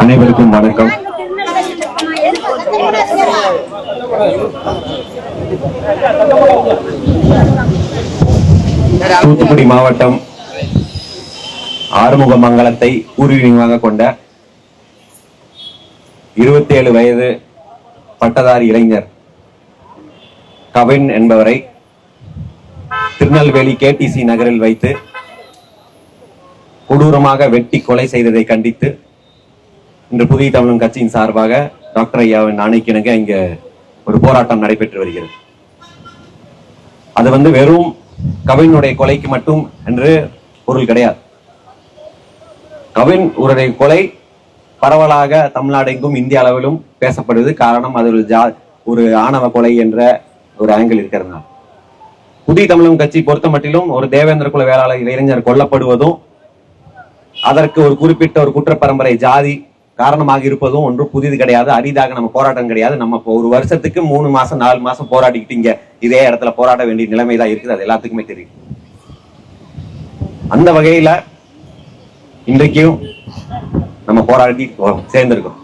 அனைவருக்கும் வணக்கம். தூத்துக்குடி மாவட்டம் ஆறுமுக மங்கலத்தை பூர்வீகமாக கொண்ட இருபத்தி ஏழு வயது பட்டதாரி இளைஞர் கவின் என்பவரை திருநெல்வேலி கேடிசி நகரில் வைத்து கொடூரமாக வெட்டி கொலை செய்ததை கண்டித்து இன்று புதிய தமிழன் கட்சியின் சார்பாக டாக்டர் ஐயாவின் ஆணைக்கிணங்க இங்க ஒரு போராட்டம் நடைபெற்று வருகிறது. அது வந்து வெறும் கவினுடைய கொலைக்கு மட்டும் என்று பொருள் கிடையாது. கவின் உடைய கொலை பரவலாக தமிழ்நாடு எங்கும் இந்திய அளவிலும் பேசப்படுவது காரணம் அது ஒரு ஜா ஒரு ஆணவ கொலை என்ற ஒரு ஆங்கிள் இருக்கிறதுனால. புதிய தமிழகம் கட்சி பொறுத்த மட்டிலும் ஒரு தேவேந்திர குல வேளாளர் இளைஞர் கொல்லப்படுவதும் அதற்கு ஒரு குறிப்பிட்ட ஒரு குற்ற பரம்பரை ஜாதி காரணமாக இருப்பதும் ஒன்றும் புதிது கிடையாது அரிதாக நம்ம போராட்டம் கிடையாது. நம்ம இப்போ ஒரு வருஷத்துக்கு மூணு மாசம் நாலு மாசம் போராடிக்கிட்டீங்க இதே இடத்துல போராட வேண்டிய நிலைமை தான் இருக்குது. அது எல்லாத்துக்குமே தெரியும். அந்த வகையில இன்றைக்கும் நம்ம போராடி சேர்ந்திருக்கோம்.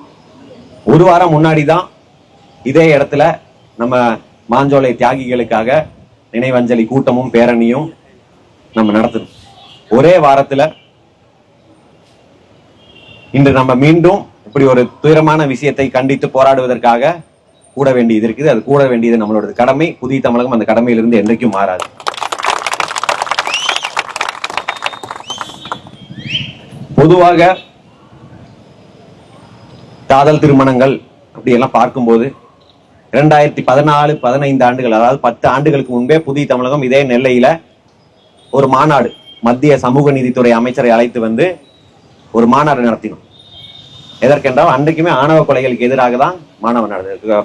ஒரு வாரம் முன்னாடி தான் இதே இடத்துல நம்ம மாஞ்சோலை தியாகிகளுக்காக நினைவஞ்சலி கூட்டமும் பேரணியும் நம்ம நடத்தணும் ஒரே வாரத்துல இன்று நம்ம மீண்டும் இப்படி ஒரு துயரமான விஷயத்தை கண்டித்து போராடுவதற்காக கூட வேண்டியது இருக்குது. அது கூட வேண்டியது நம்மளோட கடமை. புதிய தமிழகம் அந்த கடமையிலிருந்து என்றைக்கும் மாறாது. பொதுவாக காதல் திருமணங்கள் அப்படி எல்லாம் பார்க்கும்போது இரண்டாயிரத்தி பதினாலு பதினைந்து ஆண்டுகள் அதாவது பத்து ஆண்டுகளுக்கு முன்பே புதிய தமிழகம் இதே நெல்லையில ஒரு மாநாடு மத்திய சமூக நீதித்துறை அமைச்சரை அழைத்து வந்து ஒரு மாநாடு நடத்தினோம். எதற்கென்றால் அன்றைக்குமே ஆணவ கொலைகளுக்கு எதிராக தான் மாணவ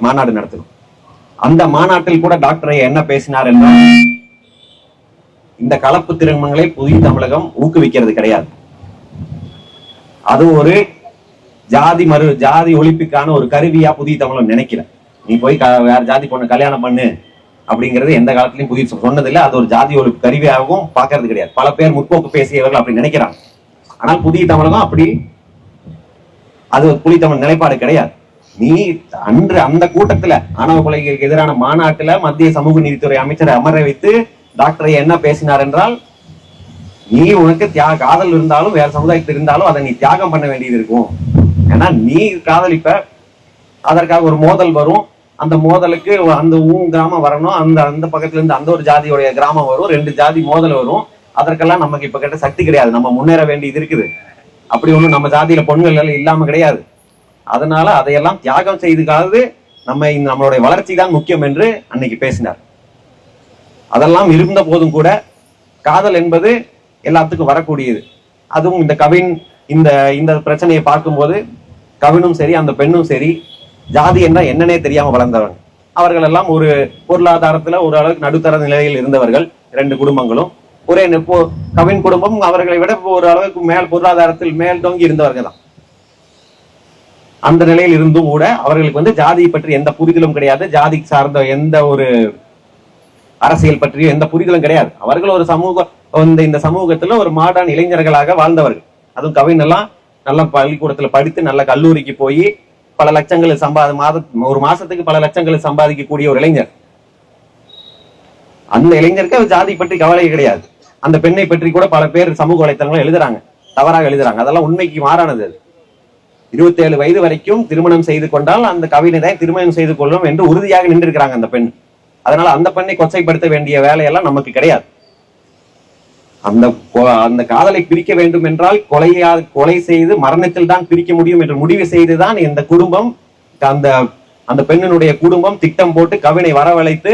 மாநாடு நடத்தினோம். அந்த மாநாட்டில் கூட டாக்டர் ஐயா என்ன பேசினார் என்றால் இந்த கலப்பு திருமணங்களை புதிய தமிழகம் ஊக்குவிக்கிறது கிடையாது. அது ஒரு ஜாதி மறு ஜாதி ஒழிப்புக்கான ஒரு கருவியா புதிய தமிழகம் நினைக்கல. நீ போய் வேற ஜாதி பொண்ணு கல்யாணம் பண்ணு அப்படிங்கிறது எந்த காலத்திலையும் புதிய சொன்னதில்லை. அது ஒரு ஜாதி ஒழிப்பு கருவியாகவும் பார்க்கறது கிடையாது. பல பேர் முற்போக்கு பேசியவர்கள் அப்படி நினைக்கிறாங்க. ஆனால் புதிய தமிழகம் அப்படி அது புலி தமிழ் நிலைப்பாடு கிடையாது. நீ அன்று அந்த கூட்டத்துல ஆணவ கொலைகளுக்கு எதிரான மாநாட்டுல மத்திய சமூக நீதித்துறை அமைச்சரை அமர வைத்து டாக்டர் என்ன பேசினார் என்றால் நீ உனக்கு தியாக காதல் இருந்தாலும் வேற சமுதாயத்தில் இருந்தாலும் அதை நீ தியாகம் பண்ண வேண்டியது இருக்கும். ஏன்னா நீ காதலிப்ப அதற்காக ஒரு மோதல் வரும். அந்த மோதலுக்கு அந்த ஊ கிராமம் வரணும். அந்த அந்த பக்கத்துல இருந்து அந்த ஒரு ஜாதியுடைய கிராமம் வரும். ரெண்டு ஜாதி மோதல் வரும். அதற்கெல்லாம் நமக்கு இப்ப கிட்ட சக்தி கிடையாது. நம்ம முன்னேற வேண்டியது இருக்குது. அப்படி ஒன்றும் நம்ம ஜாதியில பொண்கள் எல்லாம் இல்லாம கிடையாது. அதனால அதையெல்லாம் தியாகம் செய்துக்காவது நம்ம இந்த நம்மளுடைய வளர்ச்சி தான் முக்கியம் என்று அன்னைக்கு பேசினார். அதெல்லாம் இருந்த போதும் கூட காதல் என்பது எல்லாத்துக்கும் வரக்கூடியது. அதுவும் இந்த கவின் இந்த இந்த பிரச்சனையை பார்க்கும்போது கவினும் சரி அந்த பெண்ணும் சரி ஜாதி என்ன என்னன்னே தெரியாம வளர்ந்தவங்க அவர்கள் எல்லாம் ஒரு பொருளாதாரத்துல ஒரு அளவுக்கு நடுத்தர நிலையில் இருந்தவர்கள். ரெண்டு குடும்பங்களும். ஒரே நெ- கவின் குடும்பம் அவர்களை விட ஒரு அளவுக்கு மேல் பொருளாதாரத்தில் மேல் தோங்கி இருந்தவர்கள் தான். அந்த நிலையில் இருந்தும் கூட அவர்களுக்கு வந்து ஜாதியை பற்றி எந்த புரிதலும் கிடையாது. ஜாதி சார்ந்த எந்த ஒரு அரசியல் பற்றியும் எந்த புரிதலும் கிடையாது. அவர்கள் ஒரு சமூக இந்த இந்த சமூகத்துல ஒரு மாடான் இளைஞர்களாக வாழ்ந்தவர்கள். அதுவும் கவின் எல்லாம் நல்ல பள்ளிக்கூடத்துல படித்து நல்ல கல்லூரிக்கு போய் பல லட்சங்கள் சம்பாத மாத ஒரு மாசத்துக்கு பல லட்சங்கள் சம்பாதிக்கக்கூடிய ஒரு இளைஞர். அந்த இளைஞருக்கு அவர் ஜாதி பற்றி கவலை கிடையாது. அந்த பெண்ணை பற்றி கூட பல பேர் சமூக வலைத்தளங்கள் எழுதுறாங்க. தவறாக எழுதுறாங்க. அதெல்லாம் உண்மைக்கு மாறானது இருபத்தி ஏழு வயது வரைக்கும் திருமணம் செய்து கொண்டால் அந்த கவிஞரை திருமணம் செய்து கொள்ளும் என்று உறுதியாக நின்றிருக்கிறாங்க அந்த பெண். அதனால அந்த பெண்ணை கொச்சைப்படுத்த வேண்டிய வேலையெல்லாம் நமக்கு கிடையாது. அந்த அந்த காதலை பிரிக்க வேண்டும் என்றால் கொலையா கொலை செய்து மரணத்தில் தான் பிரிக்க முடியும் என்று முடிவு செய்துதான் இந்த குடும்பம் அந்த அந்த பெண்ணினுடைய குடும்பம் திட்டம் போட்டு கவினை வரவழைத்து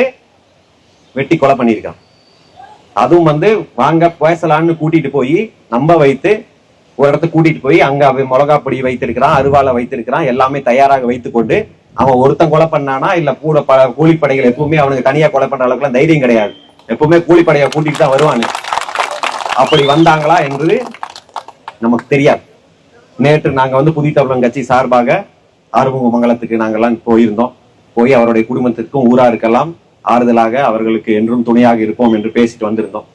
வெட்டி கொலை பண்ணியிருக்கான் அதுவும் வந்து வாங்க பேசலான்னு கூட்டிட்டு போய் நம்ப வைத்து ஒரு இடத்துக்கு கூட்டிட்டு போய் அங்க அவன் மிளகா பொடி வைத்திருக்கிறான் அருவாளை வைத்திருக்கிறான் எல்லாமே தயாராக வைத்து கொண்டு அவன் ஒருத்தன் கொலை பண்ணானா இல்ல கூட ப கூலிப்படைகள் எப்பவுமே அவனுக்கு தனியா கொலை பண்ற அளவுக்குலாம் தைரியம் கிடையாது. எப்பவுமே கூலிப்படையை கூட்டிட்டு தான் வருவாங்க அப்படி வந்தாங்களா என்று நமக்கு தெரியாது. நேற்று நாங்க வந்து புதிய தமிழன் கட்சி சார்பாக ஆறுமுக மங்கலத்துக்கு நாங்கெல்லாம் போயிருந்தோம். போய் அவருடைய குடும்பத்திற்கும் ஊரா இருக்கலாம் ஆறுதலாக அவர்களுக்கு என்றும் துணையாக இருப்போம் என்று பேசிட்டு வந்திருந்தோம்.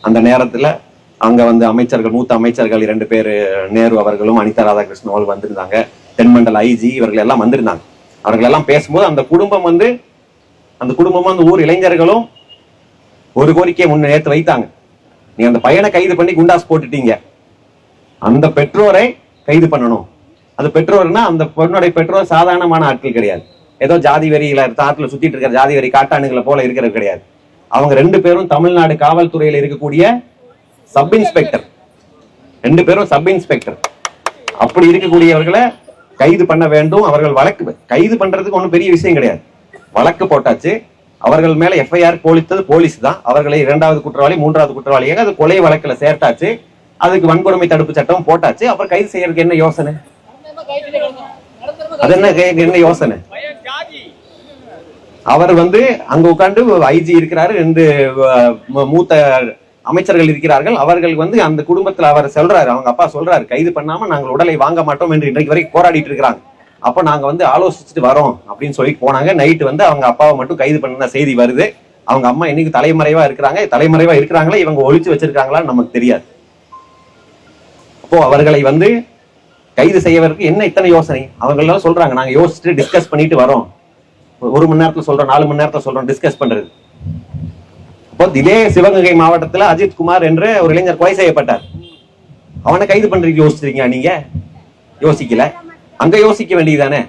அந்த நேரத்துல அங்க வந்து அமைச்சர்கள் மூத்த அமைச்சர்கள் இரண்டு பேர் நேரு அவர்களும் அனிதா ராதாகிருஷ்ணன் அவர்கள் வந்திருந்தாங்க. தென்மண்டல ஐஜி இவர்கள் எல்லாம் வந்திருந்தாங்க. அவர்கள் எல்லாம் பேசும்போது அந்த குடும்பம் வந்து அந்த குடும்பமும் அந்த ஊர் இளைஞர்களும் ஒரு கோரிக்கையை முன்ன நேத்து வைத்தாங்க. நீ அந்த பையனை கைது பண்ணி குண்டாஸ் போட்டுட்டீங்க. அந்த பெற்றோரை கைது பண்ணணும். அந்த பெற்றோர்னா அந்த பொண்ணுடைய பெற்றோர் சாதாரணமான ஆட்கள் கிடையாது. ஏதோ ஜாதி வெறியில தாட்டில் சுத்திட்டு இருக்கிற ஜாதி வரி காட்டானுங்களை போல இருக்கிறது கிடையாது. அவங்க ரெண்டு பேரும் தமிழ்நாடு காவல்துறையில இருக்கக்கூடிய சப் இன்ஸ்பெக்டர். ரெண்டு பேரும் சப் இன்ஸ்பெக்டர். அப்படி இருக்கக்கூடியவர்களை கைது பண்ண வேண்டும். அவர்கள் வழக்கு கைது பண்றதுக்கு ஒன்றும் பெரிய விஷயம் கிடையாது. வழக்கு போட்டாச்சு. அவர்கள் மேல எஃப்ஐஆர் போலித்தது போலீஸ் தான். அவர்களை இரண்டாவது குற்றவாளி மூன்றாவது குற்றவாளியாக அது கொலை வழக்குல சேர்த்தாச்சு. அதுக்கு வன்கொடுமை தடுப்பு சட்டம் போட்டாச்சு. அப்புறம் கைது செய்யறதுக்கு என்ன யோசனை? அது என்ன என்ன யோசனை? அவர் வந்து அங்க உட்காந்து ஐஜி இருக்கிறாரு ரெண்டு மூத்த அமைச்சர்கள் இருக்கிறார்கள். அவர்கள் வந்து அந்த குடும்பத்துல அவர் சொல்றாரு. அவங்க அப்பா சொல்றாரு கைது பண்ணாம நாங்கள் உடலை வாங்க மாட்டோம் என்று இன்றைக்கு வரைக்கும் போராடிட்டு இருக்கிறாங்க. அப்ப நாங்க வந்து ஆலோசிச்சுட்டு வரோம் அப்படின்னு சொல்லி போனாங்க. நைட்டு வந்து அவங்க அப்பாவை மட்டும் கைது பண்ண செய்தி வருது. அவங்க அம்மா இன்னைக்கு தலைமறைவா இருக்கிறாங்க. தலைமறைவா இருக்கிறாங்களா? இவங்க ஒழிச்சு வச்சிருக்காங்களான்னு நமக்கு தெரியாது. அப்போ அவர்களை வந்து கைது செய்யவருக்கு என்ன இத்தனை யோசனை? அவங்க சொல்றாங்க. நாங்க யோசிச்சுட்டு டிஸ்கஸ் பண்ணிட்டு வரோம். ஒரு மணி நேரத்துல சொல்றோம் நாலு மணி நேரத்துல சொல்றோம் டிஸ்கஸ் பண்றது. அப்போ இதே சிவகங்கை மாவட்டத்தில் அஜித் குமார் என்று ஒரு இளைஞர் கொலை செய்யப்பட்டார். அவனை கைது பண்றதுக்கு யோசிச்சிருக்கீங்க நீங்க? யோசிக்கல. அங்க யோசிக்க வேண்டியதானே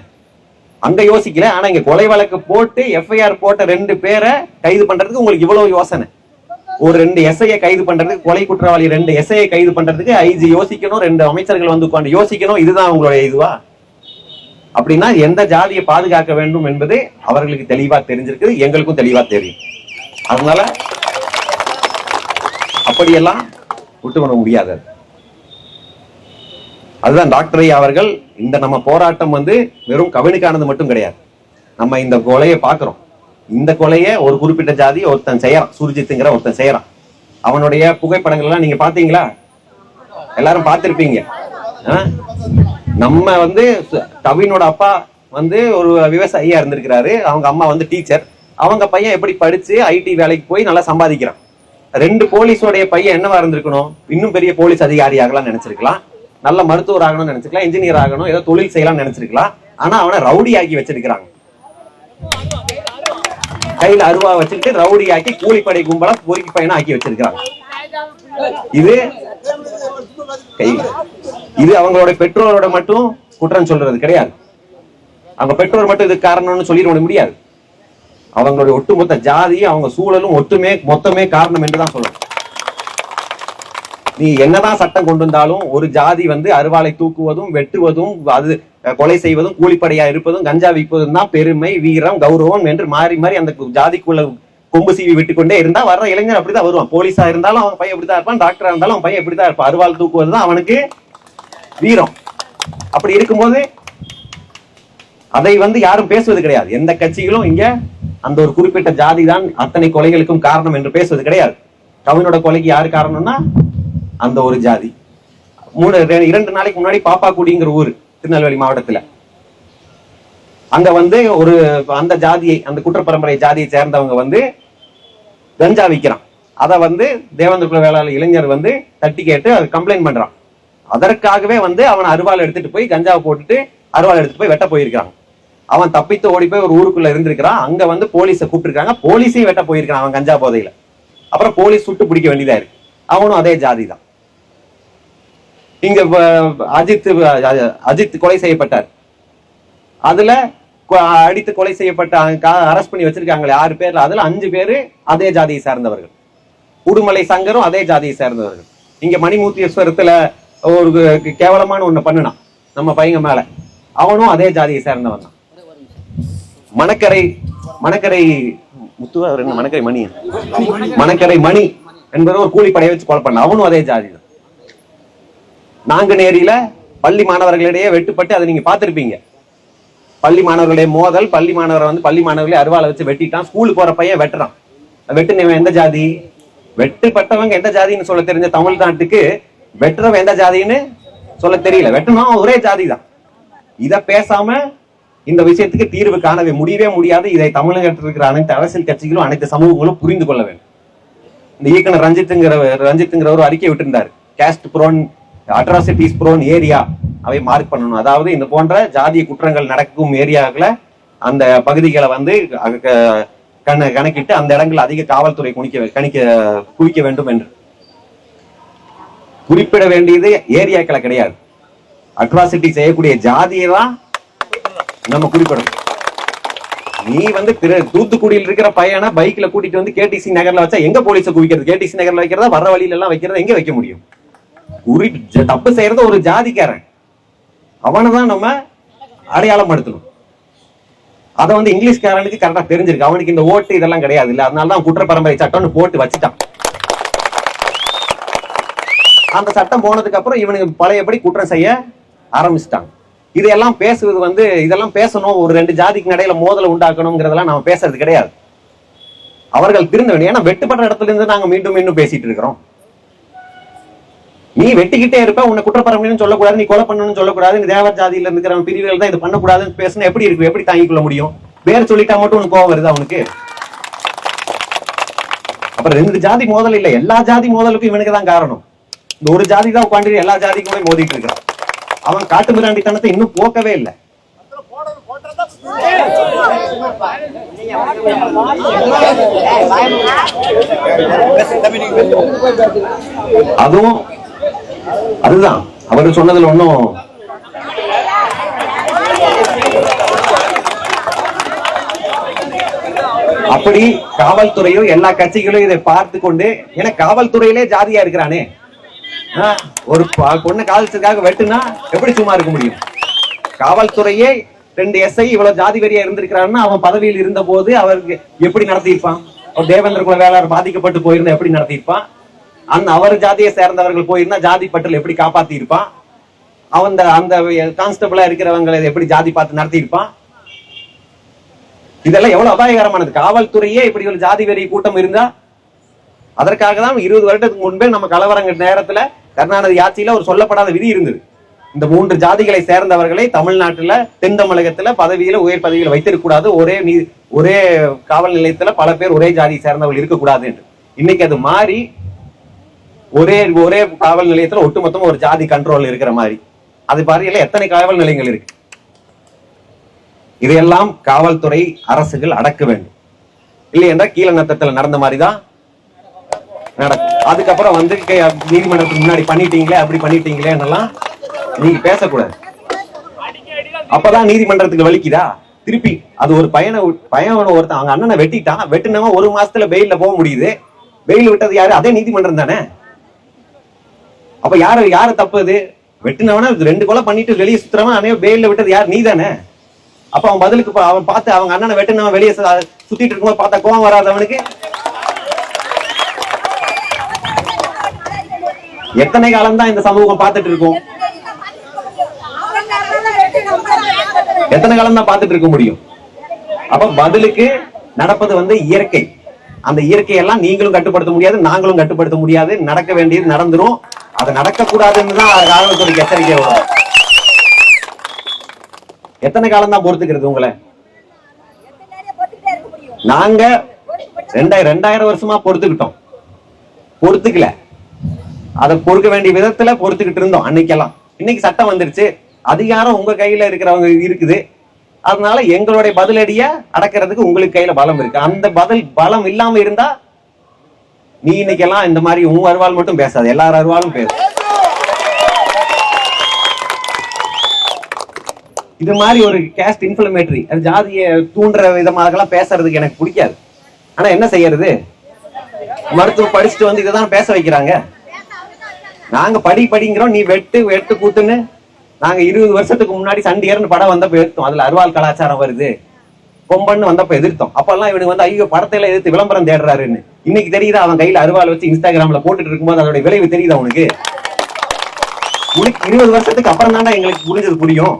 அங்க யோசிக்கல ஆனா இங்க கொலை வழக்கு போட்டு எஃப்ஐஆர் போட்ட ரெண்டு பேரை கைது பண்றதுக்கு உங்களுக்கு இவ்வளவு யோசனை. ஒரு ரெண்டு எஸ்ஐயை கைது பண்றதுக்கு கொலை குற்றவாளி ரெண்டு எஸ்ஐயை கைது பண்றதுக்கு ஐஜி யோசிக்கணும் ரெண்டு அமைச்சர்கள் வந்து உட்கார்ந்து யோசிக்கணும் இதுதான் உங்களுடைய இதுவா? அப்படின்னா எந்த ஜாதியை பாதுகாக்க வேண்டும் என்பது அவர்களுக்கு தெளிவா தெரிஞ்சிருக்குது எங்களுக்கும் தெளிவா தெரியும். அதனால அப்படியெல்லாம் விட்டு பண்ண முடியாது. அதுதான் டாக்டர் ஐயா அவர்கள் இந்த நம்ம போராட்டம் வந்து வெறும் கவனிக்கானது மட்டும் கிடையாது. நம்ம இந்த கொலையை பார்க்கிறோம். இந்த கொலையை ஒரு குறிப்பிட்ட ஜாதி ஒருத்தன் செய்யறான் சுர்ஜித்துங்கிற ஒருத்தன் செய்யறான். அவனுடைய புகைப்படங்கள் எல்லாம் நீங்க பாத்தீங்களா எல்லாரும் பார்த்திருப்பீங்க. நம்ம வந்து கவினோட அப்பா வந்து ஒரு விவசாயியா இருந்திருக்கிறாரு. அவங்க அம்மா வந்து டீச்சர் அவங்க பையன் எப்படி படிச்சு ஐடி வேலைக்கு போய் நல்லா சம்பாதிக்கிறான். ரெண்டு போலீஸோடைய பையன் என்னவா இருந்திருக்கணும்? இன்னும் பெரிய போலீஸ் அதிகாரி ஆகலாம் நினைச்சிருக்கலாம். நல்ல மருத்துவர் ஆகணும்னு நினைச்சிருக்கலாம். இன்ஜினியர் ஆகணும். ஏதோ தொழில் செய்யலாம்னு நினைச்சிருக்கலாம். ஆனா அவனை ரவுடி ஆக்கி வச்சிருக்கிறாங்க. கையில அருவா வச்சுக்கிட்டு ரவுடி ஆக்கி கூலிப்படை கும்பலா பொறுக்கி பையனா ஆக்கி வச்சிருக்கிறாங்க. இது கை. இது அவங்களோட பெற்றோரோட மட்டும் குற்றம் சொல்றது கிடையாது. அவங்க பெற்றோர் மட்டும் இது காரணம்னு சொல்லிட முடியாது. அவங்களுடைய ஒட்டுமொத்த ஜாதி அவங்க சூழலும் ஒட்டுமே மொத்தமே காரணம் என்றுதான் சொல்லணும். நீ என்னதான் சட்டம் கொண்டு வந்தாலும் ஒரு ஜாதி வந்து அருவாளை தூக்குவதும் வெட்டுவதும் அது கொலை செய்வதும் கூலிப்படையா இருப்பதும் கஞ்சா விற்பதும் தான் பெருமை வீரம் கௌரவம் என்று மாறி மாறி அந்த ஜாதிக்குள்ள கொம்பு சீவி விட்டு கொண்டே இருந்தா வர்ற இளைஞர் அப்படிதான் வருவான். போலீஸா இருந்தாலும் அவன் பையன் இப்படிதான் இருப்பான் டாக்டரா இருந்தாலும் அவன் பையன் இப்படிதான் இருப்பான். அருவாள் தூக்குவது தான் அவனுக்கு வீரம். அப்படி இருக்கும்போது அதை வந்து யாரும் பேசுவது கிடையாது. எந்த கட்சிகளும் இங்க அந்த ஒரு குறிப்பிட்ட ஜாதி தான் அத்தனை கொலைகளுக்கும் காரணம் என்று பேசுவது கிடையாது. கவினோட கொலைக்கு யாரு காரணம்னா அந்த ஒரு ஜாதி. மூணு இரண்டு நாளைக்கு முன்னாடி பாப்பாக்குடிங்கிற ஊர் திருநெல்வேலி மாவட்டத்துல. அங்க வந்து ஒரு அந்த ஜாதியை அந்த குற்ற பரம்பரை ஜாதியை சேர்ந்தவங்க வந்து கஞ்சா விற்கிறான் அதை வந்து தேவேந்திர குல வேளாளர் இளைஞர் வந்து தட்டி கேட்டு அது கம்ப்ளைண்ட் பண்றான். அதற்காகவே வந்து அவன் அருவாள் எடுத்துட்டு போய் கஞ்சாவை போட்டுட்டு அருவாள் எடுத்துட்டு போய் வெட்ட போயிருக்கான் அவன் தப்பித்து ஓடி போய் ஒரு ஊருக்குள்ள இருந்திருக்கிறான். அங்க வந்து போலீஸை கூப்பிட்டுருக்காங்க. போலீஸையும் வெட்ட போயிருக்கான் அவன் கஞ்சா போதையில. அப்புறம் போலீஸ் சுட்டு பிடிக்க வேண்டியதா இருக்கு. அவனும் அதே ஜாதி தான். இங்க அஜித் அஜித் கொலை செய்யப்பட்டார். அதுல அடித்து கொலை செய்யப்பட்ட அரெஸ்ட் பண்ணி வச்சிருக்காங்களே ஆறு பேர்ல அதுல அஞ்சு பேரு அதே ஜாதியை சார்ந்தவர்கள். உடுமலை சங்கரும் அதே ஜாதியை சேர்ந்தவர்கள். இங்க மணிமூர்த்தீஸ்வரத்துல ஒரு கேவலமான ஒண்ணு பண்ணுனான் நம்ம பையங்க மேல. அவனும் அதே ஜாதியை சேர்ந்தவன் தான். மணக்கரை மணக்கரை முத்துவா என்ன மணக்கரை மணி மணக்கரை மணி என்பது ஒரு கூலிப்படையை வச்சு கொலை பண்ண அவனும் அதே ஜாதி தான். நாங்குநேரியில பள்ளி மாணவர்களிடையே வெட்டுப்பட்டு அதை நீங்க பார்த்திருப்பீங்க. பள்ளி மாணவர்களே மோதல் பள்ளி மாணவரை வந்து பள்ளி மாணவர்களை அருவாளை வச்சு வெட்டிட்டான். ஸ்கூலுக்கு போற பையன் வெட்டுறான். வெட்டுனவன் எந்த ஜாதி? வெட்டுப்பட்டவங்க எந்த ஜாதின்னு சொல்ல தெரிஞ்ச தமிழ்நாட்டுக்கு வெட்டுறவன் எந்த ஜாதின்னு சொல்ல தெரியல. வெட்டணும் ஒரே ஜாதி தான் இத பேசாம இந்த விஷயத்துக்கு தீர்வு காணவே முடியவே முடியாது. இதை தமிழகத்தில் இருக்கிற அனைத்து அரசியல் கட்சிகளும் அனைத்து சமூகங்களும் புரிந்து கொள்ள வேண்டும். இந்த இயக்குனர் ரஞ்சித்துங்கிற ரஞ்சித்துங்கிற ஒரு அறிக்கை விட்டிருந்தார். Caste prone atrocities prone area அவை மார்க் பண்ணணும். அதாவது இந்த போன்ற ஜாதிய குற்றங்கள் நடக்கும் ஏரியாக்களை அந்த பகுதிகளை வந்து க- கண கணக்கிட்டு அந்த இடங்கள் அதிக காவல்துறை குணிக்க கணிக்க குவிக்க வேண்டும் என்று. குறிப்பிட வேண்டியது ஏரியாக்களை கிடையாது. அட்ராசிட்டி செய்யக்கூடிய ஜாதியை தான் நம்ம குறிப்பிடணும். நீ வந்து திரு தூத்துக்குடியில் இருக்கிற பையனை பைக்ல கூட்டிட்டு வந்து கேடிசி நகர்ல வச்சா எங்க போலீஸ குவிக்கிறது? கேடிசி நகர்ல வைக்கிறதா? வர வழியில எல்லாம் வைக்கிறதா? எங்க வைக்க முடியும்? குறி தப்பு செய்யறது ஒரு ஜாதிக்காரன். அவனை தான் நம்ம அடையாளம் படுத்தணும் அதை வந்து இங்கிலீஷ்காரனுக்கு கரெக்டா தெரிஞ்சிருக்கு. அவனுக்கு இந்த ஓட்டு இதெல்லாம் கிடையாது இல்ல. அதனால தான் குற்ற பரம்பரை சட்டம்னு போட்டு வச்சுட்டான். அந்த சட்டம் போனதுக்கு அப்புறம் இவனுக்கு பழையபடி குற்றம் செய்ய ஆரம்பிச்சிட்டாங்க. இதெல்லாம் பேசுவது வந்து இதெல்லாம் பேசணும். ஒரு ரெண்டு ஜாதிக்கு நடையில மோதலை உண்டாக்கணுங்கிறதெல்லாம் நம்ம பேசுறது கிடையாது. அவர்கள் திருந்த வேண்டிய ஏன்னா வெட்டுப்பட்ட இடத்துல இருந்து நாங்க மீண்டும் மீண்டும் பேசிட்டு இருக்கிறோம். நீ வெட்டிக்கிட்டே இருப்ப உன்னை குற்றப்பரம்பரைன்னு சொல்லக்கூடாது நீ கொலை பண்ணணும்னு சொல்லக்கூடாது நீ தேவர் ஜாதியில இருக்கிற பிரிவுகள் தான் இது பண்ணக்கூடாதுன்னு பேசினா எப்படி இருக்கு எப்படி தாங்கிக் கொள்ள முடியும்? பேர் சொல்லிட்டா மட்டும் உனக்கு கோவம் வருது அவனுக்கு அப்புறம் ரெண்டு ஜாதி மோதல் இல்ல எல்லா ஜாதி மோதலுக்கும் இவனுக்கு தான் காரணம். இந்த ஒரு ஜாதி தான் உட்காந்து எல்லா ஜாதிக்கும் போய் மோதிட்டு இருக்கான் அவன் காட்டு மிராண்டித்தனத்தை இன்னும் போக்கவே இல்லை. அதுவும் அதுதான். அவர் சொன்னதுல ஒன்றும் அப்படி காவல்துறையும் எல்லா கட்சிகளும் இதை பார்த்து கொண்டு ஏன்னா காவல்துறையிலே ஜாதியா இருக்கிறானே. ஒரு பொண்ணு காதலிச்சதுக்காக வெட்டுனா எப்படி சும்மா இருக்க முடியும்? காவல்துறையே ரெண்டு எஸ்ஐ இவ்வளவு ஜாதி வெறியா இருந்திருக்கிறாருன்னா அவன் பதவியில் இருந்த போது அவருக்கு எப்படி நடத்தியிருப்பான்? தேவேந்திர குல வேளாளர் பாதிக்கப்பட்டு போயிருந்தா எப்படி நடத்தியிருப்பான்? அந்த அவர் ஜாதியை சேர்ந்தவர்கள் போயிருந்தா ஜாதி பட்டல் எப்படி காப்பாத்தி இருப்பான்? அவன் அந்த- அந்த கான்ஸ்டபிளா இருக்கிறவங்களை எப்படி ஜாதி பார்த்து நடத்தியிருப்பான் இதெல்லாம் எவ்வளவு அபாயகரமானது. காவல்துறையே இப்படி ஒரு ஜாதி வெறி கூட்டம் இருந்தா அதற்காக தான் இருபது வருடத்துக்கு முன்பே நம்ம கலவரங்க நேரத்துல கருணாநிதி ஆட்சியில ஒரு சொல்லப்படாத விதி இருந்தது. இந்த மூன்று ஜாதிகளை சேர்ந்தவர்களை தமிழ்நாட்டுல தென் தமிழகத்துல பதவியில உயர் பதவியில வைத்திருக்க கூடாது. ஒரே நீ ஒரே காவல் நிலையத்துல பல பேர் ஒரே ஜாதியை சேர்ந்தவர்கள் இருக்கக்கூடாது என்று இன்னைக்கு அது மாறி ஒரே ஒரே காவல் நிலையத்துல ஒட்டுமொத்தமா ஒரு ஜாதி கண்ட்ரோல் இருக்கிற மாதிரி. அது பாருங்க எத்தனை காவல் நிலையங்கள் இருக்கு? இதையெல்லாம் காவல்துறை அரசுகள் அடக்க வேண்டும். இல்லை என்றால் கீழ நத்தத்துல நடந்த மாதிரி தான் நடக்கும். அதுக்கப்புறம் வந்து நீதிமன்றத்துக்கு முன்னாடி பண்ணிட்டீங்களே அப்படி பண்ணிட்டீங்களே என்னெல்லாம் நீங்க பேசக்கூடாது. அப்பதான் நீதிமன்றத்துக்கு வலிக்குதா? திருப்பி அது ஒரு பையனை பயண பையன் ஒருத்தன் அவங்க அண்ணனை வெட்டிட்டான் வெட்டினவன் ஒரு மாசத்துல பெயில்ல போக முடியுது. பெயில் விட்டது யாரு? அதே நீதிமன்றம் தானே? அப்ப யாரு யாரு தப்பு இது வெட்டினவன ரெண்டு கொலை பண்ணிட்டு வெளியே சுத்துறவன் அனைவ பெயில்ல விட்டது யார்? நீ தானே அப்ப அவன் பதிலுக்கு அவன் பார்த்து அவங்க அண்ணனை வெட்டினவன் வெளியே சுத்திட்டு இருக்கும்போது பார்த்தா கோவம் வராதவனுக்கு எத்தனை காலம் தான் இந்த சமூகம் பார்த்துட்டு இருக்கும்? எத்தனை காலம் தான் பார்த்துட்டு இருக்க முடியும்? அப்ப பதிலுக்கு நடப்பது வந்து இயற்கை. அந்த இயற்கையெல்லாம் நீங்களும் கட்டுப்படுத்த முடியாது நாங்களும் கட்டுப்படுத்த முடியாது. நடக்க வேண்டியது நடந்துரும். அது நடக்கக்கூடாதுன்னு தான் காவல்துறைக்கு எச்சரிக்கை வரும். எத்தனை காலம் தான் பொறுத்துக்கிறது உங்களை? நாங்க ரெண்டாயிரம் ரெண்டாயிரம் வருஷமா பொறுத்துக்கிட்டோம். பொறுத்துக்கல. அதை பொறுக்க வேண்டிய விதத்துல பொறுத்துக்கிட்டு இருந்தோம் அன்னைக்கெல்லாம். இன்னைக்கு சட்டம் வந்துருச்சு. அதிகாரம் உங்க கையில இருக்கிறவங்க இருக்குது. அதனால எங்களுடைய பதிலடிய அடக்கிறதுக்கு உங்களுக்கு கையில பலம் இருக்கு. அந்த பதில் பலம் இல்லாம இருந்தா நீ இன்னைக்கெல்லாம் இந்த மாதிரி உன் அருவாள் மட்டும் பேசாது எல்லார் அருவாலும் பேசு. இது மாதிரி ஒரு கேஸ்ட் இன்ஃபிளமேட்டரி அது ஜாதியை தூண்டுற விதமாகலாம் பேசுறதுக்கு எனக்கு பிடிக்காது. ஆனா என்ன செய்யறது? மருத்துவம் படிச்சுட்டு வந்து இதை தான் பேச வைக்கிறாங்க. நாங்க படி படிங்கிறோம் நீ வெட்டு வெட்டு கூத்துன்னு. நாங்க இருபது வருஷத்துக்கு முன்னாடி சண்டியர்னு படம் வந்தப்ப எதிர்த்தோம் அதுல அருவாள் கலாச்சாரம் வருது. கொம்பன்னு வந்தப்ப எதிர்த்தோம். அப்பெல்லாம் இவனுக்கு வந்து ஐயோ படத்தையில எதிர்த்து விளம்பரம் தேடுறாருன்னு. இன்னைக்கு தெரியுதா அவன் கையில அருவாள் வச்சு இன்ஸ்டாகிராம்ல போட்டுட்டு இருக்கும்போது அதோட விளைவு தெரியுதா உனக்கு? உனக்கு இருபது வருஷத்துக்கு அப்புறம் தான்டா எங்களுக்கு புரிஞ்சது புரியும்.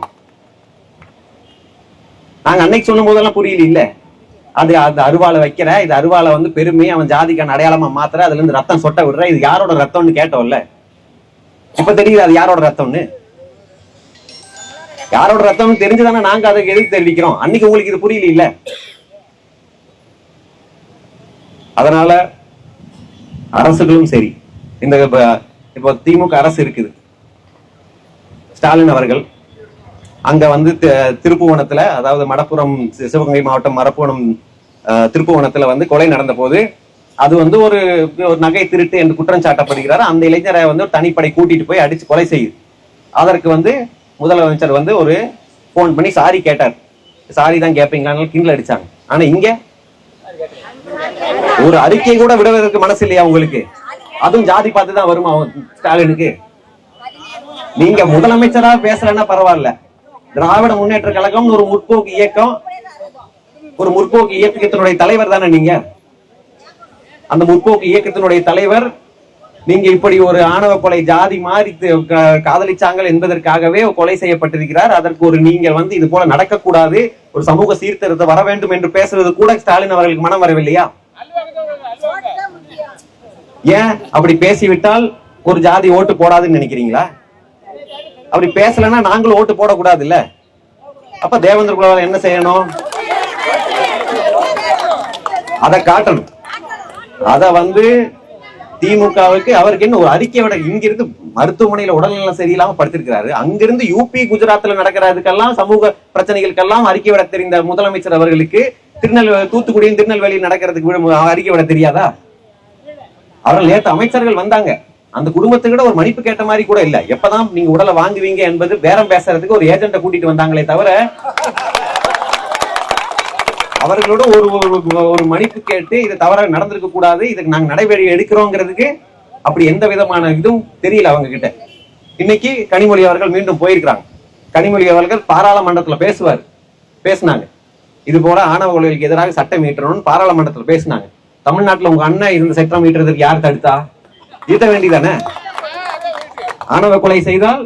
நாங்க அன்னைக்கு சொல்லும் போதெல்லாம் புரியல இல்ல. அது அந்த அருவாளை வைக்கிற இது அருவாளை வந்து பெருமை அவன் ஜாதிக்கான அடையாளமா மாத்துற அதுல இருந்து ரத்தம் சொட்ட விடுற இது யாரோட ரத்தம்னு கேட்டோம்ல? இப்ப தெரியுது அது யாரோட ரத்தம்னு? யாரோட ரத்தம்னு தெரிஞ்சுதானே நாங்க அதுக்கு எதிர்த்து தெரிவிக்கிறோம். அன்னைக்கு உங்களுக்கு இது புரியல இல்ல. அதனால அரசுகளும் சரி. இந்த இப்போ திமுக அரசு இருக்குது. ஸ்டாலின் அவர்கள் அங்க வந்து திருப்புவனத்துல அதாவது மடப்புறம் சிவகங்கை மாவட்டம் மரப்புவனம் திருப்புவனத்துல வந்து கொலை நடந்த போது அது வந்து ஒரு ஒரு நகை திருட்டு என்று குற்றம் சாட்டப்படுகிறார். அந்த இளைஞரை வந்து ஒரு தனிப்படை கூட்டிட்டு போய் அடிச்சு கொலை செய்யுது அதற்கு வந்து முதலமைச்சர் வந்து ஒரு ஃபோன் பண்ணி சாரி கேட்டார். சாரி தான் கேட்பீங்களான்னு கிண்டில் அடிச்சாங்க. ஆனா இங்க ஒரு அறிக்கை கூட விடுவதற்கு மனசு இல்லையா உங்களுக்கு? அதுவும் ஜாதி பார்த்து தான் வருமா ஸ்டாலினுக்கு? நீங்க முதலமைச்சரா பேசலன்னா பரவாயில்ல. திராவிட முன்னேற்ற கழகம் ஒரு முற்போக்கு இயக்கம் ஒரு முற்போக்கு இயக்கத்தினுடைய தலைவர் தானே நீங்க? அந்த முற்போக்கு இயக்கத்தினுடைய தலைவர் நீங்க இப்படி ஒரு ஆணவ கொலை ஜாதி மாறி க- காதலிச்சாங்கள் என்பதற்காகவே கொலை செய்யப்பட்டிருக்கிறார். அதற்கு ஒரு நீங்க வந்து இது போல நடக்கக்கூடாது. ஒரு சமூக சீர்திருத்தம் வர வேண்டும் என்று பேசுறது கூட ஸ்டாலின் அவர்களுக்கு மனம் வரவில்லையா? ஏன் அப்படி பேசிவிட்டால் ஒரு ஜாதி ஓட்டு போடாதுன்னு நினைக்கிறீங்களா? அப்படி பேசலைன்னா நாங்களும் ஓட்டு போடக்கூடாது இல்ல அப்ப தேவேந்திர குலவால் என்ன செய்யணும்? அதை காட்டணும். அத வந்து திமுகவுக்கு அவருக்கு என்ன ஒரு அறிக்கை விட இங்கிருந்து மருத்துவமனையில உடல்நலம் சரியில்லாம படுத்திருக்கிறாரு. அங்கிருந்து யூபி குஜராத்ல நடக்கிறதுக்கெல்லாம் சமூக பிரச்சனைகளுக்கெல்லாம் அறிக்கை விட தெரிந்த முதலமைச்சர் அவர்களுக்கு திருநெல்வேலி தூத்துக்குடியும் திருநெல்வேலியும் நடக்கிறதுக்கு விட- அறிக்கை விட தெரியாதா? அவர்கள் நேற்று அமைச்சர்கள் வந்தாங்க. அந்த குடும்பத்துக்கிட்ட ஒரு மன்னிப்பு கேட்ட மாதிரி கூட இல்ல. எப்பதான் நீங்க உடலை வாங்குவீங்க என்பது பேரம் பேசுறதுக்கு ஒரு ஏஜென்ட கூட்டிட்டு வந்தாங்களே தவிர அவர்களோட ஒரு ஒரு- ஒரு மன்னிப்பு கேட்டு இது தவறாக நடந்திருக்க கூடாது இதுக்கு நாங்க நடைபெற எடுக்கிறோங்கிறதுக்கு அப்படி எந்த விதமான இதுவும் தெரியல அவங்க கிட்ட இன்னைக்கு கனிமொழி அவர்கள் மீண்டும் போயிருக்கிறாங்க. கனிமொழி அவர்கள் பாராளுமன்றத்துல பேசுவார். பேசினாங்க. இது போல ஆணவ கொலைகளுக்கு எதிராக சட்டம் ஈட்டணும்னு பாராளுமன்றத்துல பேசினாங்க. தமிழ்நாட்டுல உங்க அண்ணன் இருந்த சட்டம் ஈட்டுறதுக்கு யார் தடுத்தா? ஈட்ட வேண்டியதானே? ஆணவ கொலை செய்தால்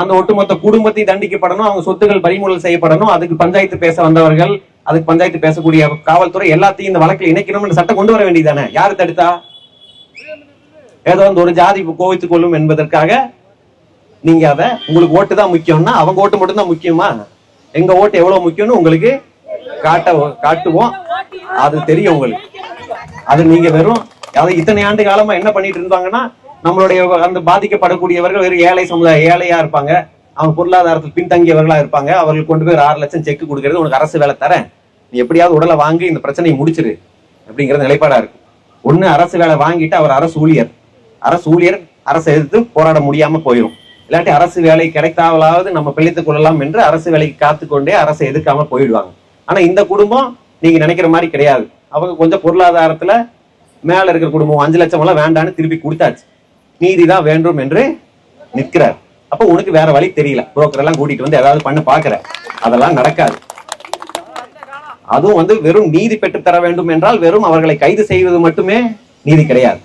அந்த ஒட்டுமொத்த குடும்பத்தை தண்டிக்கப்படணும் அவங்க சொத்துக்கள் பறிமுதல் செய்யப்படணும் அதுக்கு பஞ்சாயத்து பேச வந்தவர்கள் அதுக்கு பஞ்சாயத்து பேசக்கூடிய காவல்துறை எல்லாத்தையும் இந்த வழக்கில் இணைக்கணும்னு சட்டம் கொண்டு வர வேண்டியதானே? யார் தடுத்தா? ஏதோ அந்த ஒரு ஜாதி கோவித்துக் கொள்ளும் என்பதற்காக நீங்க அத உங்களுக்கு ஓட்டு தான் முக்கியம்னா அவங்க ஓட்டு மட்டும் தான் முக்கியமா? எங்க ஓட்டு எவ்வளவு முக்கியம்னு உங்களுக்கு காட்ட காட்டுவோம். அது தெரியும் உங்களுக்கு. அது நீங்க வெறும் அதை இத்தனை ஆண்டு காலமா என்ன பண்ணிட்டு இருந்தாங்கன்னா நம்மளுடைய அந்த பாதிக்கப்படக்கூடியவர்கள் வெறும் ஏழை சமுதாய ஏழையா இருப்பாங்க. அவங்க பொருளாதாரத்தில் பின்தங்கியவர்களா இருப்பாங்க. அவர்களுக்கு கொண்டு போய் ஆறு லட்சம் செக் கொடுக்கறது உனக்கு அரசு வேலை தரேன். நீ எப்படியாவது உடலை வாங்கி இந்த பிரச்சனையை முடிச்சிரு அப்படிங்கிற நிலைப்பாடா இருக்கு. ஒண்ணு அரசு வேலை வாங்கிட்டு அவர் அரசு ஊழியர். அரசு ஊழியர் அரசை எதிர்த்து போராட முடியாம போயிடும் இல்லாட்டி அரசு வேலை கிடைத்தாவலாவது நம்ம பிழைத்துக் கொள்ளலாம் என்று அரசு வேலைக்கு காத்துக்கொண்டே அரசை எதிர்க்காம போயிடுவாங்க. ஆனா இந்த குடும்பம் நீங்க நினைக்கிற மாதிரி கிடையாது. அவங்க கொஞ்சம் பொருளாதாரத்துல மேல இருக்கிற குடும்பம் அஞ்சு லட்சம் எல்லாம் வேண்டான்னு திருப்பி கொடுத்தாச்சு. நீதிதான் வேண்டும் என்று நிற்கிறார். அப்ப உனக்கு வேற வழி தெரியல. புரோக்கர் எல்லாம் கூட்டிட்டு வந்து ஏதாவது பண்ண பாக்குற அதெல்லாம் நடக்காது. அதுவும் வந்து வெறும் நீதி பெற்று தர வேண்டும் என்றால் வெறும் அவர்களை கைது செய்வது மட்டுமே நீதி கிடையாது.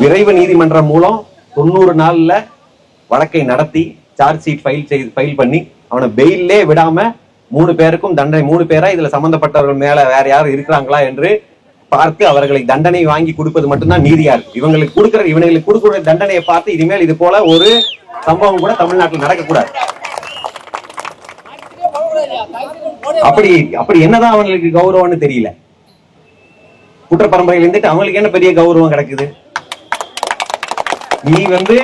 விரைவு நீதிமன்றம் மூலம் தொண்ணூறு நாள்ல வழக்கை நடத்தி சார்ஜ் ஷீட் ஃபைல் செய்து ஃபைல் பண்ணி அவனை பெயிலே விடாம மூணு பேருக்கும் தண்டனை மூணு பேரா இதுல சம்பந்தப்பட்டவர்கள் மேல வேற யாரும் இருக்கிறாங்களா என்று பார்த்து அவர்களை தண்டனை வாங்கி கொடுப்பது மட்டும்தான் நீதியா இருக்கு. இவங்களுக்கு கொடுக்கிற இவங்களுக்கு கொடுக்கிற தண்டனையை பார்த்து இனிமேல் இது போல ஒரு சம்பவம் கூட தமிழ்நாட்டில் நடக்கக்கூடாது. அப்படி அப்படி என்னதான் அவங்களுக்கு கௌரவம்னு தெரியல. குற்ற பரம்பரையில் இருந்துட்டு அவங்களுக்கு என்ன பெரிய கௌரவம் கிடைக்குது? நீ வந்து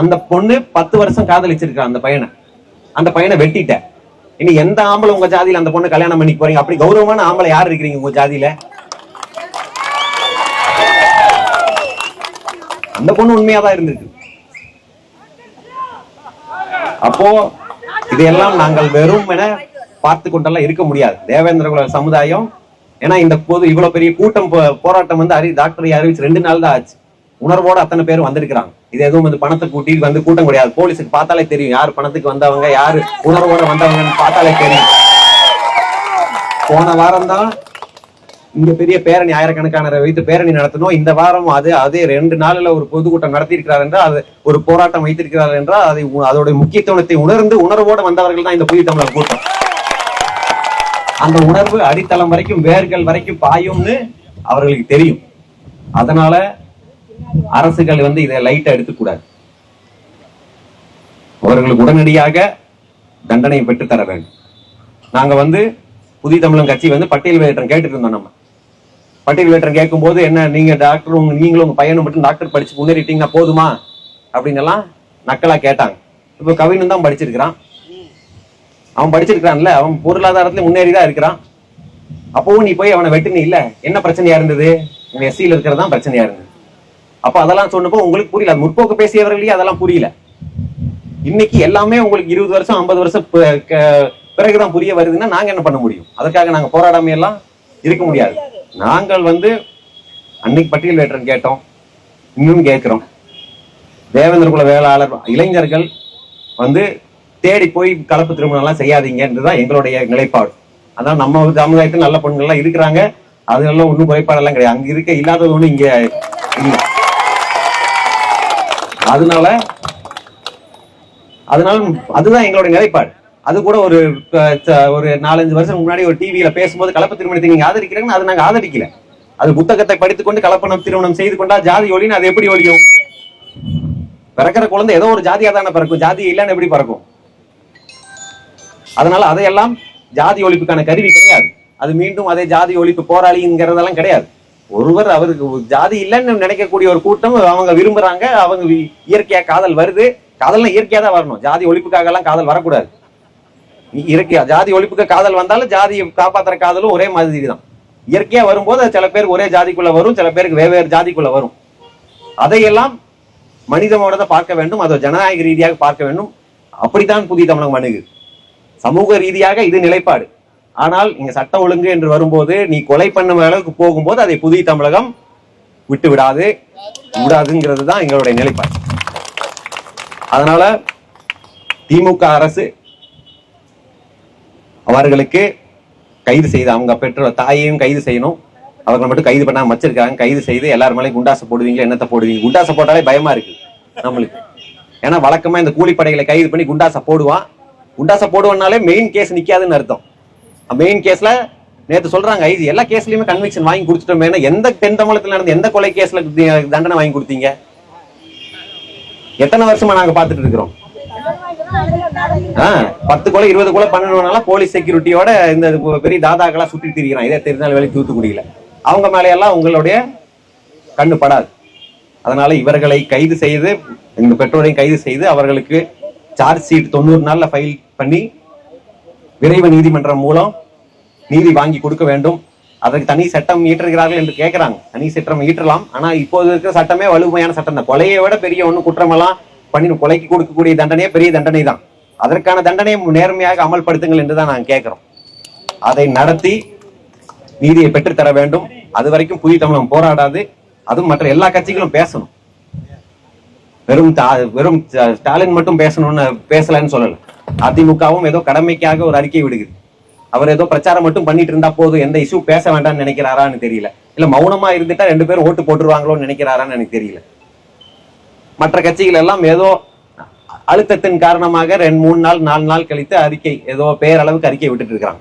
அந்த பொண்ணு பத்து வருஷம் காதலிச்சிருக்க அந்த பையனை. அந்த பையனை வெட்டிட்ட. இனி எந்த ஆம்பளை உங்க ஜாதியில அந்த பொண்ணு கல்யாணம் பண்ணிக்க போறீங்க? அப்படி கௌரவமான ஆம்பளை யார் இருக்கிறீங்க உங்க ஜாதியில? அந்த பொண்ணு உண்மையா தான் இருந்திருக்கு. அப்போ இதையெல்லாம் நாங்கள் வெறும் என பார்த்து கொண்டெல்லாம் இருக்க முடியாது. தேவேந்திர குல சமுதாயம் ஏன்னா இந்த போது இவ்வளவு பெரிய கூட்டம் போ- போராட்டம் வந்து அறி டாக்டரை அறிவிச்சு ரெண்டு நாள் தான் ஆச்சு. உணர்வோட அத்தனை பேர் வந்திருக்கிறாங்க. இது எதுவும் வந்து பணத்தை கூட்டி வந்து கூட்டம் கிடையாது. போலீஸுக்கு பார்த்தாலே தெரியும். யார் பணத்துக்கு வந்தவங்க யாரு உணர்வோட வந்தவங்கன்னு பார்த்தாலே தெரியும். போன வாரம் தான் இங்க பெரிய பேரணி ஆயிரக்கணக்கான வைத்து பேரணி நடத்தணும் இந்த வாரம் அது அதே ரெண்டு நாளில் ஒரு பொதுக்கூட்டம் நடத்தியிருக்கிறார் என்றால் அது ஒரு போராட்டம் வைத்திருக்கிறார் என்றால் அதை அதோட முக்கியத்துவத்தை உணர்ந்து உணர்வோட வந்தவர்கள் தான் இந்த புதிய தமிழர் கூட்டம். அந்த உணர்வு அடித்தளம் வரைக்கும் வேர்கள் வரைக்கும் பாயும்னு அவர்களுக்கு தெரியும். அதனால அரசுகள் வந்து இதை லைட்டா எடுத்துக்கூடாது. அவர்களுக்கு உடனடியாக தண்டனை பெற்று தர வேண்டும். நாங்க வந்து புதிய தமிழன் கட்சி வந்து பட்டியல் வேற்றம் கேட்டுட்டு இருந்தோம் நம்ம. பட்டியல் வேற்றன் கேட்கும் போது என்ன நீங்க டாக்டர் உங்க நீங்களும் உங்க பையனும் மட்டும் டாக்டர் படிச்சு முன்னேறிட்டீங்கன்னா போதுமா? அப்படின்னு எல்லாம் நக்கலா கேட்டாங்க. இப்போ கவினும் தான் படிச்சிருக்கிறான். அவன் படிச்சிருக்கிறான்ல அவன் பொருளாதாரத்துல முன்னேறி தான் இருக்கிறான். அப்பவும் நீ போய் அவனை வெட்டுனி இல்ல என்ன பிரச்சனையா இருந்தது? இவன் எஸ்சியில இருக்கிறது தான் பிரச்சனையா இருந்தது. அப்ப அதெல்லாம் சொன்னப்போ உங்களுக்கு புரியல. முற்போக்கு பேசியவர்களே அதெல்லாம் புரியல. இன்னைக்கு எல்லாமே உங்களுக்கு இருபது வருஷம் ஐம்பது வருஷம் பிறகுதான் புரிய வருதுன்னா நாங்க என்ன பண்ண முடியும்? அதற்காக நாங்க போராடாம எல்லாம் இருக்க முடியாது. நாங்கள் வந்து அன்னைக்கு பட்டியல் வேற்றன் கேட்டோம். இன்னும் கேட்கிறோம். தேவேந்திர குல வேளாளர் இளைஞர்கள் வந்து தேடி போய் கலப்பு திருமணம் எல்லாம் செய்யாதீங்கன்றதுதான் எங்களுடைய நிலைப்பாடு. அதான் நம்ம சமுதாயத்தில் நல்ல பெண்கள்லாம் எல்லாம் இருக்கிறாங்க அதெல்லாம் ஒன்றும் குறைபாடெல்லாம் கிடையாது. அங்க இருக்க இல்லாதது ஒண்ணு இங்க இல்லை. அதனால அதனால அதுதான் எங்களுடைய நிலைப்பாடு. அது கூட ஒரு ஒரு நாலஞ்சு வருஷம் முன்னாடி ஒரு டிவியில பேசும்போது கலப்பு திருமணத்தை நீங்க ஆதரிக்கிறேன்னு அதை நாங்க ஆதரிக்கல. அது புத்தகத்தை படித்துக்கொண்டு கலப்பணம் திருமணம் செய்து கொண்டா ஜாதி ஒளின்னு அது எப்படி ஒழியும் பிறக்கிற குழந்தை ஏதோ ஒரு ஜாதியா தானே பிறக்கும். ஜாதி இல்லைன்னு எப்படி பிறக்கும்? அதனால அதையெல்லாம் ஜாதி ஒழிப்புக்கான கருவி கிடையாது. அது மீண்டும் அதே ஜாதி ஒழிப்பு போராளிங்கிறதெல்லாம் கிடையாது. ஒருவர் அவருக்கு ஜாதி இல்லைன்னு நினைக்கக்கூடிய ஒரு கூட்டம் அவங்க விரும்புறாங்க. அவங்க வி- இயற்கையா காதல் வருது. காதல்னா இயற்கையா தான் வரணும். ஜாதி ஒழிப்புக்காக எல்லாம் காதல் வரக்கூடாது. இயற்கையா ஜாதி ஒழிப்புக்கு காதல் வந்தாலும் ஜாதியை காப்பாத்துற காதலும் ஒரே மாதிரி தான் இயற்கையா வரும்போது சில பேருக்கு ஒரே ஜாதிக்குள்ள வரும் சில பேருக்கு வெவ்வேறு ஜாதிக்குள்ள வரும். அதையெல்லாம் மனிதனோட பார்க்க வேண்டும். அதை ஜனநாயக ரீதியாக பார்க்க வேண்டும். அப்படித்தான் புதிய தமிழகம் அணுகு சமூக ரீதியாக இது நிலைப்பாடு. ஆனால் இங்க சட்ட ஒழுங்கு என்று வரும்போது நீ கொலை பண்ண அளவுக்கு போகும்போது அதை புதிய தமிழகம் விட்டு விடாது விடாதுங்கிறது தான் எங்களுடைய நிலைப்பாடு. அதனால திமுக அரசு அவர்களுக்கு கைது செய்து அவங்க பெற்றோர் தாயையும் கைது செய்யணும். அவர்களை மட்டும் கைது பண்ணாம வச்சிருக்காங்க கைது செய்து எல்லாரும் மேலே குண்டாசை போடுவீங்களா என்னத்தை போடுவீங்க? குண்டாசை போட்டாலே பயமா இருக்கு நம்மளுக்கு. ஏன்னா வழக்கமா இந்த கூலிப்படைகளை கைது பண்ணி குண்டாசை போடுவான். குண்டாசை போடுவனாலே மெயின் கேஸ் நிக்காதுன்னு அர்த்தம். மெயின் கேஸ்ல நேத்து சொல்றாங்க இது எல்லா கேஸ்லயுமே கன்விக்ஷன் வாங்கி கொடுத்துட்டோமே எந்த தென் தமிழகத்துல நடந்த எந்த கொலை கேஸ்ல தண்டனை வாங்கி கொடுத்தீங்க? எத்தனை வருஷமா நாங்க பாத்துட்டு இருக்கிறோம்? பத்து கொலை இருபது கொலை பண்ணணும்னால போலீஸ் செக்யூரிட்டியோட இந்த பெரிய தாதாக்களா சுத்திட்டு திரிகிறான் இதே திருநெல்வேலி தூத்துக்குடியில அவங்க மேல எல்லாம் உங்களுடைய கண்ணு படாது. அதனால இவர்களை கைது செய்து இந்த பெற்றோரையும் கைது செய்து அவர்களுக்கு சார்ஜ் ஷீட் தொண்ணூறு நாள்ல ஃபைல் பண்ணி விரைவு நீதிமன்றம் மூலம் நீதி வாங்கி கொடுக்க வேண்டும். அதற்கு தனி சட்டம் ஈற்றுகிறார்கள் என்று கேட்கிறாங்க தனி சட்டம் ஈற்றலாம் ஆனா இப்போது இருக்கிற சட்டமே வலுமையான சட்டம் தான். கொலையை விட பெரிய ஒன்றும் குற்றமெல்லாம் பண்ணி கொலைக்கு கொடுக்கக்கூடிய தண்டனையே பெரிய தண்டனை தான். அதற்கான தண்டனையை நேர்மையாக அமல்படுத்துங்கள் என்று தான் நாங்க கேட்கிறோம் அதை நடத்தி நீதியை பெற்றுத்தர வேண்டும். அது வரைக்கும் புதிய தமிழகம் போராடாது. அதுவும் மற்ற எல்லா கட்சிகளும் பேசணும். வெறும் வெறும் ஸ்டாலின் மட்டும் பேசணும்னு பேசலன்னு சொல்லலை. அதிமுகவும் ஏதோ கடமைக்காக ஒரு அறிக்கை விடுகுது அவர் ஏதோ பிரச்சாரம் மட்டும் பண்ணிட்டு இருந்தா போதும் எந்த இஷ்யூ பேச வேண்டாம்னு நினைக்கிறாரான்னு தெரியல. இல்ல மௌனமா இருந்துட்டா ரெண்டு பேரும் ஓட்டு போட்டுருவாங்களோன்னு நினைக்கிறாரான்னு எனக்கு தெரியல. மற்ற கட்சிகள் எல்லாம் ஏதோ அழுத்தத்தின் காரணமாக ரெண்டு மூணு நாள் நாலு நாள் கழித்து அறிக்கை ஏதோ பேரளவுக்கு அறிக்கை விட்டுட்டு இருக்காங்க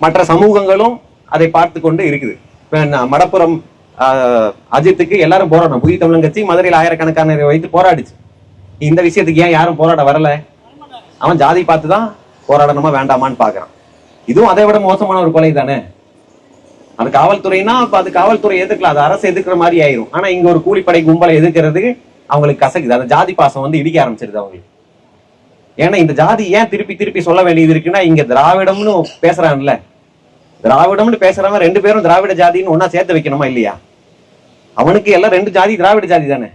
மற்ற சமூகங்களும் அதை பார்த்து கொண்டு இருக்குது. இப்ப மடப்புறம் ஆஹ், அஜித்துக்கு எல்லாரும் போராடணும். புதிய தமிழன் கட்சி மதுரையில் ஆயிரக்கணக்கான வைத்து போராடிச்சு. இந்த விஷயத்துக்கு ஏன் யாரும் போராட வரல? அவன் ஜாதி பார்த்து தான் போராடணுமா வேண்டாமான்னு பார்க்குறான். இதுவும் அதை விட மோசமான ஒரு கொலை தானே? அது காவல்துறைனா இப்போ அது காவல்துறை எதிர்க்கலாம் அது அரசு எதிர்க்கிற மாதிரி ஆயிரும். ஆனால் இங்கே ஒரு கூலிப்படை கும்பலை எதிர்க்கிறது அவங்களுக்கு கசக்குது. அந்த ஜாதி பாசம் வந்து இடிக்க ஆரம்பிச்சிருது அவங்களுக்கு. ஏன்னா இந்த ஜாதி ஏன் திருப்பி திருப்பி சொல்ல வேண்டியது இருக்குன்னா இங்க திராவிடம்னு பேசுறான்ல திராவிடம்னு பேசுறவன் ரெண்டு பேரும் திராவிட ஜாதின்னு ஒன்னா சேர்த்து வைக்கணுமா இல்லையா? அவனுக்கு எல்லாம் ரெண்டு ஜாதி திராவிட ஜாதி தானே?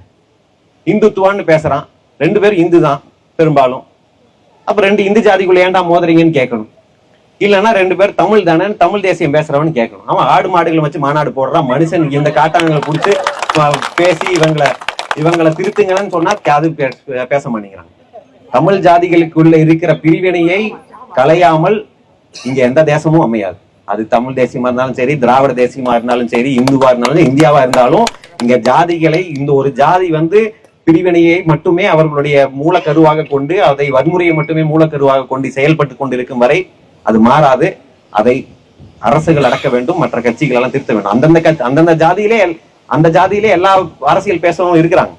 இந்துத்துவான்னு பேசுறான். ரெண்டு பேரும் இந்து தான் பெரும்பாலும். அப்ப ரெண்டு இந்து ஜாதிக்குள்ள ஏன்டா மோதுறீங்கன்னு கேட்கணும். இல்லைன்னா ரெண்டு பேர் தமிழ் தானே தமிழ் தேசியம் பேசுறவன்னு கேட்கணும். அவன் ஆடு மாடுகளை வச்சு மாநாடு போடுறான். மனுஷன் இந்த காட்டாங்களை பிடிச்சி பேசி இவங்களை இவங்களை திருத்துங்கன்னு சொன்னா அது பேச மாட்டேங்கிறாங்க. தமிழ் ஜாதிகளுக்குள்ள இருக்கிற பிரிவினையை களையாமல் இங்க எந்த தேசமும் அமையாது. அது தமிழ் தேசியமா இருந்தாலும் சரி திராவிட தேசியமா இருந்தாலும் சரி இந்துவா இருந்தாலும் இந்தியாவா இருந்தாலும் இங்க ஜாதிகளை இந்த ஒரு ஜாதி வந்து பிரிவினையை மட்டுமே அவர்களுடைய மூலக்கருவாக கொண்டு அதை வன்முறையை மட்டுமே மூலக்கருவாக கொண்டு செயல்பட்டு கொண்டிருக்கும் வரை அது மாறாது. அதை அரசுகள் அடக்க வேண்டும் மற்ற கட்சிகள் எல்லாம் திருத்த வேண்டும். அந்தந்த கட்சி அந்தந்த ஜாதியிலே அந்த ஜாதியிலே எல்லா அரசியல் பேசவும் இருக்கிறாங்க.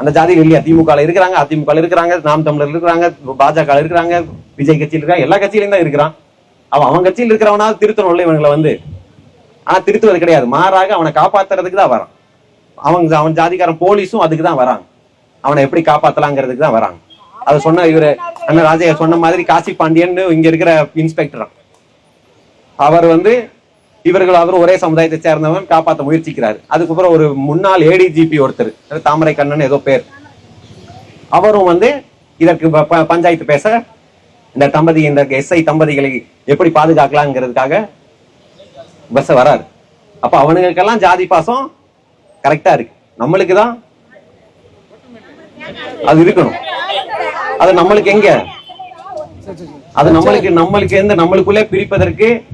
அந்த ஜாதியில் இல்லையா? திமுக இருக்கிறாங்க அதிமுக இருக்கிறாங்க நாம் தமிழர் இருக்கிறாங்க பாஜக இருக்கிறாங்க விஜய் கட்சியில் இருக்காங்க எல்லா கட்சியிலும் தான் இருக்கிறான். அவன் அவன் கட்சியில் இருக்கிறவனா திருத்தணும்ல இவங்களை வந்து? ஆனா திருத்துவது கிடையாது. மாறாக அவனை காப்பாத்துறதுக்கு தான் வரான். அவன் அவன் ஜாதிக்காரன் போலீஸும் அதுக்கு தான் வராங்க. அவனை எப்படி காப்பாத்தலாங்கிறதுக்கு தான் வராங்க. அதை சொன்ன இவரு அண்ணன் ராஜையா சொன்ன மாதிரி காசி பாண்டியன் இங்க இருக்கிற இன்ஸ்பெக்டர் அவர் வந்து இவர்கள் அவரும் ஒரே சமுதாயத்தை சேர்ந்தவன் காப்பாற்ற முயற்சிக்கிறாரு. அதுக்கப்புறம் ஒரு முன்னாள் ஏடிஜிபி ஒருத்தர் தாமரை கண்ணன் ஏதோ பேர். அவரும் வந்து இதற்கு ப- ப- பஞ்சாயத்து பேச இந்த தம்பதி இந்த எஸ்ஐ தம்பதிகளை எப்படி பாதுகாக்கலாங்கிறதுக்காக பஸ் வராரு. அப்ப அவனுங்களுக்கெல்லாம் ஜாதி பாசம் கரெக்டா இருக்கு. நம்மளுக்கு தான் அது இருக்கணும். அது நம்மளுக்கு எங்க? அது நம்மளுக்கு நம்மளுக்கு எந்த நம்மளுக்குள்ளே பிரிப்பதற்கு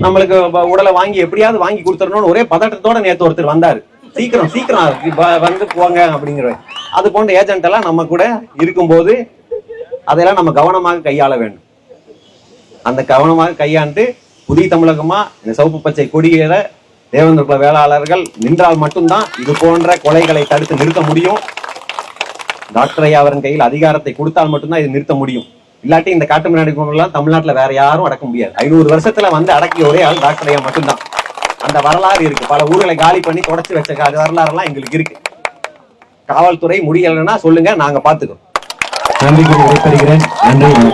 நம்மளுக்கு வ- உடலை வாங்கி எப்படியாவது வாங்கி கொடுத்துடணும்னு ஒரே பதட்டத்தோட நேற்று ஒருத்தர் வந்தாரு. சீக்கிரம் சீக்கிரம் வந்து போங்க அப்படிங்கிற அது போன்ற ஏஜென்ட் எல்லாம் நம்ம கூட இருக்கும்போது அதெல்லாம் நம்ம கவனமாக கையாள வேண்டும். அந்த கவனமாக கையாண்டு புதிய தமிழகமா இந்த சிவப்பு பச்சை கொடியேற தேவேந்திர வேளாளர்கள் நின்றால் மட்டும்தான் இது போன்ற கொலைகளை தடுத்து நிறுத்த முடியும். டாக்டர் ஐயா அவரின் கையில் அதிகாரத்தை கொடுத்தால் மட்டும்தான் இது நிறுத்த முடியும். இல்லாட்டி இந்த காட்டு மிராண்டி கும்பலாம் தமிழ்நாட்டுல வேற யாரும் அடக்க முடியாது. ஐநூறு வருஷத்துல வந்து அடக்கிய ஒரே ஆள் டாக்டர் ஐயா மட்டும்தான். அந்த வரலாறு இருக்கு. பல ஊர்களை காலி பண்ணி தொடச்சி வச்ச கா- வரலாறுலாம் எங்களுக்கு இருக்கு. காவல்துறை முடியலைன்னா சொல்லுங்க நாங்க பாத்துக்கிறோம். நன்றி நன்றி.